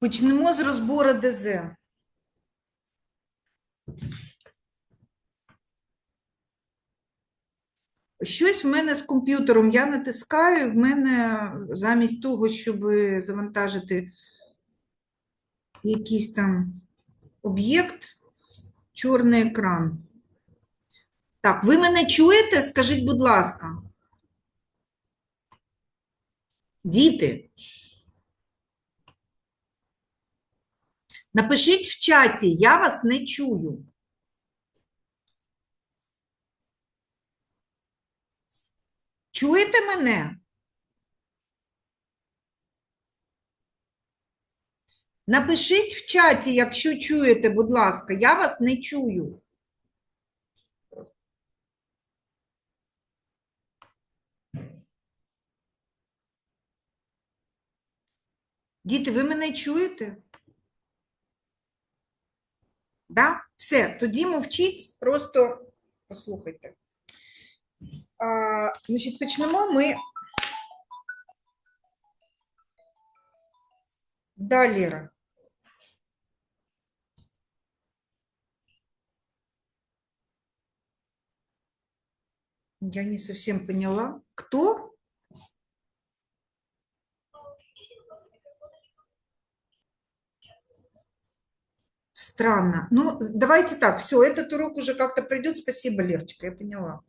Почнемо з розбору ДЗ. Щось в мене з комп'ютером. Я натискаю, в мене замість того, щоб завантажити якийсь там об'єкт, чорний екран. Так, ви мене чуєте? Скажіть, будь ласка. Діти. Напишіть в чаті, я вас не чую. Чуєте мене? Напишіть в чаті, якщо чуєте, будь ласка, я вас не чую. Діти, ви мене чуєте? Да? Все, тоді мовчіть, просто послухайте. А, значить, почнемо ми. Да, Лера. Я не совсем поняла. Кто? Странно. Ну, давайте так, все, этот урок уже как-то пройдет. Спасибо, Лерочка, я поняла.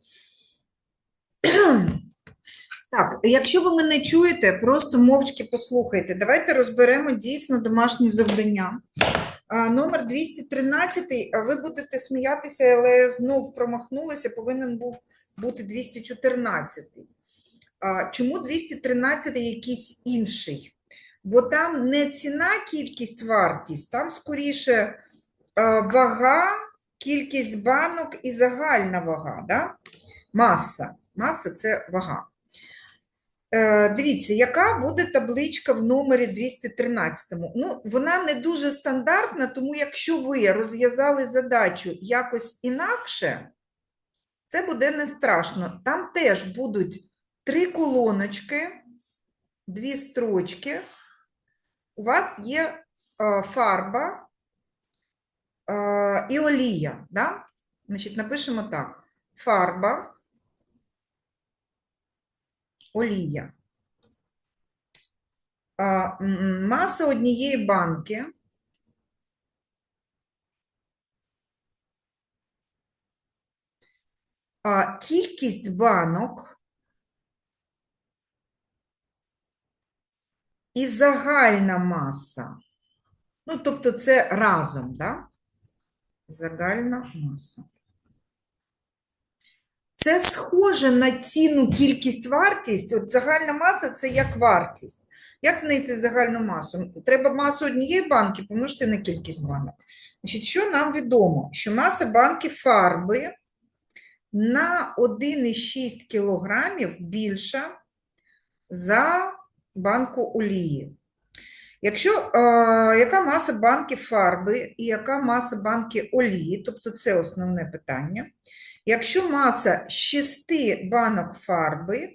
Так, якщо ви мене чуєте, просто мовчки послухайте. Давайте розберемо дійсно домашні завдання. Номер 213, а ви будете сміятися, але знов промахнулася, повинен був бути 214. А, Чому 213 якийсь інший? Бо там не ціна, кількість, вартість, там скоріше вага, кількість банок і загальна вага, да? маса. Маса – це вага. Е, Дивіться, яка буде табличка в номері 213? Ну, вона не дуже стандартна, тому якщо ви розв'язали задачу якось інакше, це буде не страшно. Там теж будуть три колоночки, дві строчки. У вас є е, фарба е, і олія. Да? Значить, напишемо так: фарба олія. Маса однієї банки. А кількість банок і загальна маса. Ну, тобто це разом, да? Загальна маса. Це схоже на ціну кількість вартість. От загальна маса це як вартість. Як знайти загальну масу? Треба масу однієї банки помножити на кількість банок. Значить, що нам відомо? Що маса банки фарби на 1,6 кг більша за банку олії. Якщо е, яка маса банки фарби і яка маса банки олії, тобто це основне питання. Якщо маса 6 банок фарби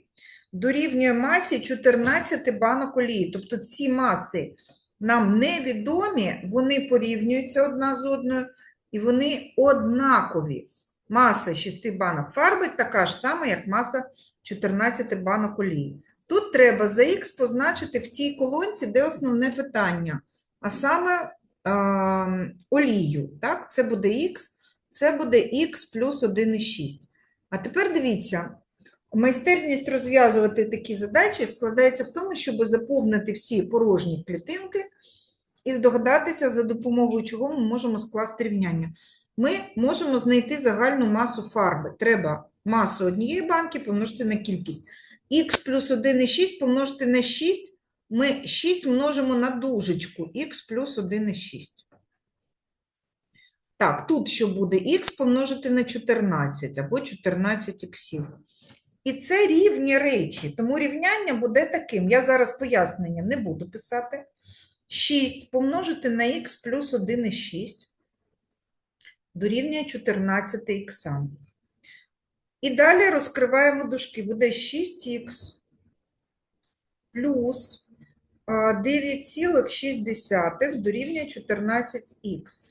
дорівнює масі 14 банок олії, тобто ці маси нам невідомі, вони порівнюються одна з одною, і вони однакові. Маса 6 банок фарби така ж сама, як маса 14 банок олії. Тут треба за х позначити в тій колонці, де основне питання, а саме е, олію. Так? Це буде х. Це буде х плюс 1,6. А тепер дивіться, майстерність розв'язувати такі задачі складається в тому, щоб заповнити всі порожні клітинки і здогадатися, за допомогою чого ми можемо скласти рівняння. Ми можемо знайти загальну масу фарби. Треба масу однієї банки помножити на кількість. х плюс 1,6 помножити на 6, ми 6 множимо на дужечку, х плюс 1,6. Так, тут що буде х помножити на 14 або 14 іксів. І це рівні речі, тому рівняння буде таким. Я зараз пояснення не буду писати. 6 помножити на х плюс 1,6 дорівнює 14 х. І далі розкриваємо дужки. Буде 6х плюс 9,6 дорівнює 14х.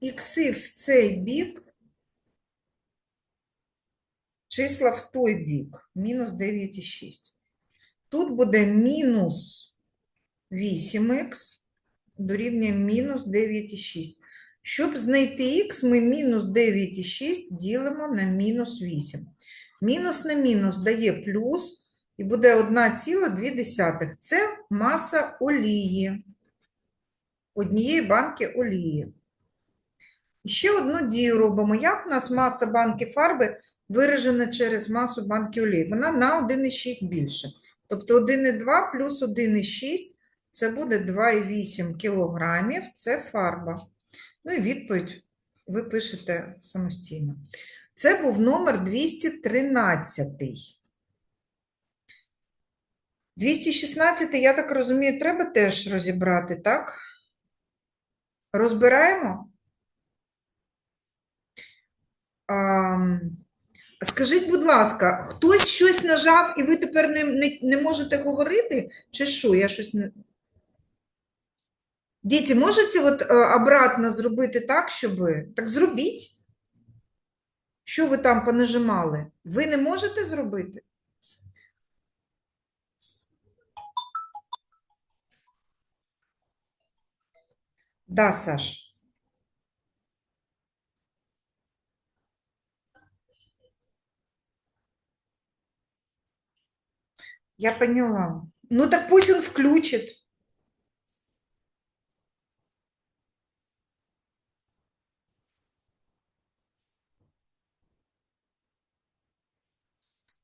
Ікси в цей бік, числа в той бік, мінус 9,6. Тут буде мінус 8х дорівнює мінус 9,6. Щоб знайти х, ми мінус 9,6 ділимо на мінус 8. Мінус на мінус дає плюс, і буде 1,2. Це маса олії. Однієї банки олії. Ще одну дію робимо. Як у нас маса банки фарби виражена через масу банки олії? Вона на 1,6 більше. Тобто 1,2 плюс 1,6 це буде 2,8 кілограмів. Це фарба. Ну і відповідь ви пишете самостійно. Це був номер 213. 216, я так розумію, треба теж розібрати, так? Розбираємо? А, скажіть, будь ласка, хтось щось нажав і ви тепер не, не, не можете говорити? Чи що? Я щось не... Діти, можете от, е, обратно зробити так, щоб. Так зробіть. Що ви там понажимали? Ви не можете зробити? Да, Саш. Я поняла. Ну так пусть он включит.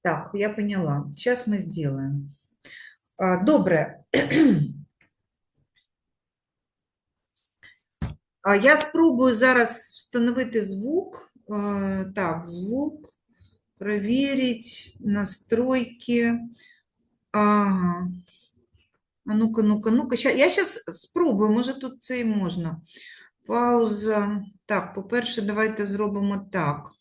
Так, я поняла. Сейчас мы сделаем. Добре. Я спробую зараз встановити звук. Так, звук. Проверить настройки. Ага. А ну-ка, ну-ка, ну-ка. Я зараз спробую, може тут це і можна. Пауза. Так, по-перше, давайте зробимо так.